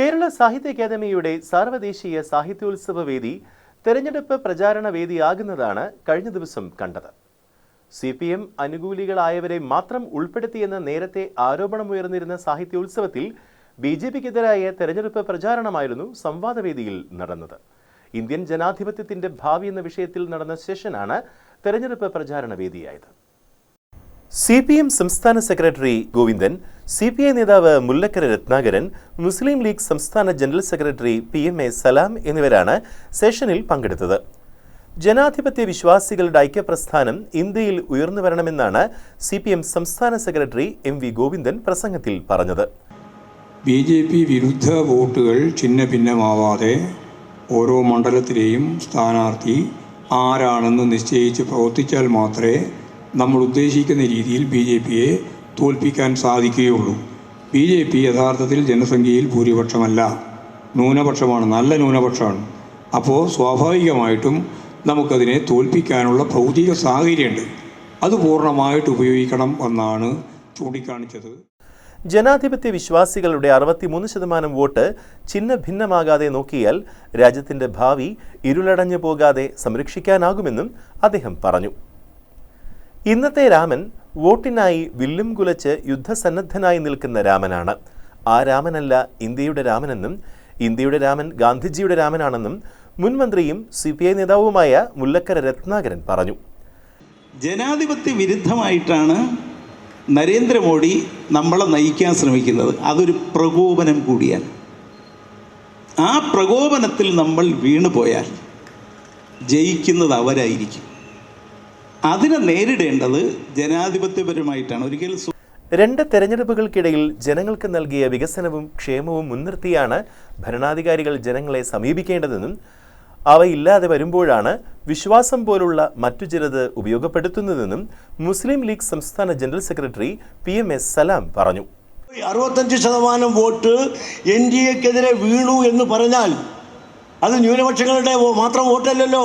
കേരള സാഹിത്യ അക്കാദമിയുടെ സാർവദേശീയ സാഹിത്യോത്സവ വേദി തെരഞ്ഞെടുപ്പ് പ്രചാരണ വേദിയാകുന്നതാണ് കഴിഞ്ഞ ദിവസം കണ്ടത്. സി പി എം അനുകൂലികളായവരെ മാത്രം ഉൾപ്പെടുത്തിയെന്ന നേരത്തെ ആരോപണമുയർന്നിരുന്ന സാഹിത്യോത്സവത്തിൽ ബി ജെ പിക്കെതിരായ തെരഞ്ഞെടുപ്പ് പ്രചാരണമായിരുന്നു സംവാദവേദിയിൽ നടന്നത്. ഇന്ത്യൻ ജനാധിപത്യത്തിന്റെ ഭാവി എന്ന വിഷയത്തിൽ നടന്ന സെഷനാണ് തെരഞ്ഞെടുപ്പ് പ്രചാരണ വേദിയായത്. സി പി എം സംസ്ഥാന secretary Govindan C P I നേതാവ് മുല്ലക്കര രത്നാകരൻ മുസ്ലിം ലീഗ് സംസ്ഥാന general secretary P M A Salam എന്നിവരാണ് സെഷനിൽ പങ്കെടുത്തത്. ജനാധിപത്യ വിശ്വാസികളുടെ ഐക്യപ്രസ്ഥാനം ഇന്ത്യയിൽ ഉയർന്നു വരണമെന്നാണ് സി പി എം സംസ്ഥാന സെക്രട്ടറി എം വി ഗോവിന്ദൻ പ്രസംഗത്തിൽ പറഞ്ഞത്. ബി ജെ പി വിരുദ്ധ വോട്ടുകൾ ചിന്ന ഭിന്നമാവാതെ ഓരോ മണ്ഡലത്തിലെയും സ്ഥാനാർത്ഥി ആരാണെന്ന് നിശ്ചയിച്ച് പ്രവർത്തിച്ചാൽ മാത്രമേ നമ്മൾ ഉദ്ദേശിക്കുന്ന രീതിയിൽ ബി ജെ പിയെ തോൽപ്പിക്കാൻ സാധിക്കുകയുള്ളൂ. ബി ജെ പി യഥാർത്ഥത്തിൽ ജനസംഖ്യയിൽ ഭൂരിപക്ഷമല്ല. ന്യൂനപക്ഷമാണ് നല്ല ന്യൂനപക്ഷമാണ്. അപ്പോൾ സ്വാഭാവികമായിട്ടും നമുക്കതിനെ തോൽപ്പിക്കാനുള്ള ഭൗതിക സാഹചര്യമുണ്ട്. അത് പൂർണമായിട്ട് ഉപയോഗിക്കണം എന്നാണ് ചൂണ്ടിക്കാണിച്ചത്. ജനാധിപത്യ വിശ്വാസികളുടെ അറുപത്തിമൂന്ന് ശതമാനം വോട്ട് ചിഹ്ന ഭിന്നമാകാതെ നോക്കിയാൽ രാജ്യത്തിന്റെ ഭാവി ഇരുളടഞ്ഞു പോകാതെ സംരക്ഷിക്കാനാകുമെന്നും അദ്ദേഹം പറഞ്ഞു. ഇന്നത്തെ രാമൻ വോട്ടിനായി വില്ലും കുലച്ച് യുദ്ധസന്നദ്ധനായി നിൽക്കുന്ന രാമനാണ്. ആ രാമനല്ല ഇന്ത്യയുടെ രാമനെന്നും ഇന്ത്യയുടെ രാമൻ ഗാന്ധിജിയുടെ രാമനാണെന്നും മുൻമന്ത്രിയും സി പി ഐ നേതാവുമായ മുല്ലക്കര രത്നാകരൻ പറഞ്ഞു. ജനാധിപത്യ വിരുദ്ധമായിട്ടാണ് നരേന്ദ്രമോദി നമ്മളെ നയിക്കാൻ ശ്രമിക്കുന്നത്. അതൊരു പ്രകോപനം കൂടിയാണ്. ആ പ്രകോപനത്തിൽ നമ്മൾ വീണുപോയാൽ ജയിക്കുന്നത് അവരായിരിക്കും. അതിനെ നേരിടേണ്ടത് ജനാധിപത്യപരമായിട്ടാണ്. ഒരിക്കൽ രണ്ട് തെരഞ്ഞെടുപ്പുകൾക്കിടയിൽ ജനങ്ങൾക്ക് നൽകിയ വികസനവും ക്ഷേമവും മുൻനിർത്തിയാണ് ഭരണാധികാരികൾ ജനങ്ങളെ സമീപിക്കേണ്ടതെന്നും അവയില്ലാതെ വരുമ്പോഴാണ് വിശ്വാസം പോലുള്ള മറ്റു ചിലത് ഉപയോഗപ്പെടുത്തുന്നതെന്നും മുസ്ലിം ലീഗ് സംസ്ഥാന general secretary P M S Salam പറഞ്ഞു. അറുപത്തഞ്ച് ശതമാനം വോട്ട് എൻ ഡി എക്കെതിരെ വീണു എന്ന് പറഞ്ഞാൽ അത് ന്യൂനപക്ഷങ്ങളുടെ മാത്രം വോട്ടല്ലല്ലോ.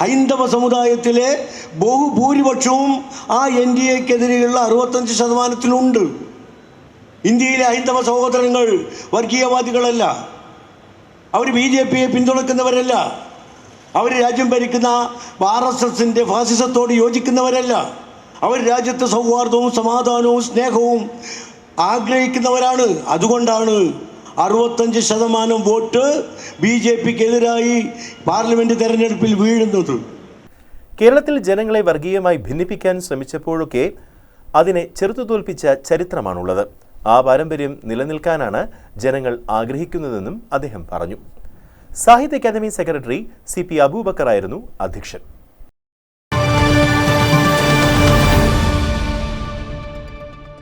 ഹൈന്ദവ സമുദായത്തിലെ ബഹുഭൂരിപക്ഷവും ആ എൻ ഡി എക്കെതിരെയുള്ള അറുപത്തഞ്ച് ശതമാനത്തിലുണ്ട്. ഇന്ത്യയിലെ ഹൈന്ദവ സഹോദരങ്ങൾ വർഗീയവാദികളല്ല. അവർ ബി ജെ പിയെ പിന്തുണക്കുന്നവരല്ല. അവർ രാജ്യം ഭരിക്കുന്ന ആർ എസ് എസിന്റെ ഫാസിസത്തോട് യോജിക്കുന്നവരല്ല. അവർ രാജ്യത്തെ സൗഹാർദ്ദവും സമാധാനവും സ്നേഹവും ആഗ്രഹിക്കുന്നവരാണ്. അതുകൊണ്ടാണ് അറുപത്തഞ്ച് ശതമാനം വോട്ട് ബി ജെ പിക്കെതിരായി പാർലമെന്റ് തെരഞ്ഞെടുപ്പിൽ വീഴുന്നത്. കേരളത്തിൽ ജനങ്ങളെ വർഗീയമായി ഭിന്നിപ്പിക്കാൻ ശ്രമിച്ചപ്പോഴൊക്കെ അതിനെ ചെറുത്തു തോൽപ്പിച്ച ചരിത്രമാണുള്ളത്. ആ പാരമ്പര്യം നിലനിൽക്കാനാണ് ജനങ്ങൾ ആഗ്രഹിക്കുന്നതെന്നും അദ്ദേഹം പറഞ്ഞു. Sahitya Akademi secretary C P അബൂബക്കറായിരുന്നു അധ്യക്ഷൻ.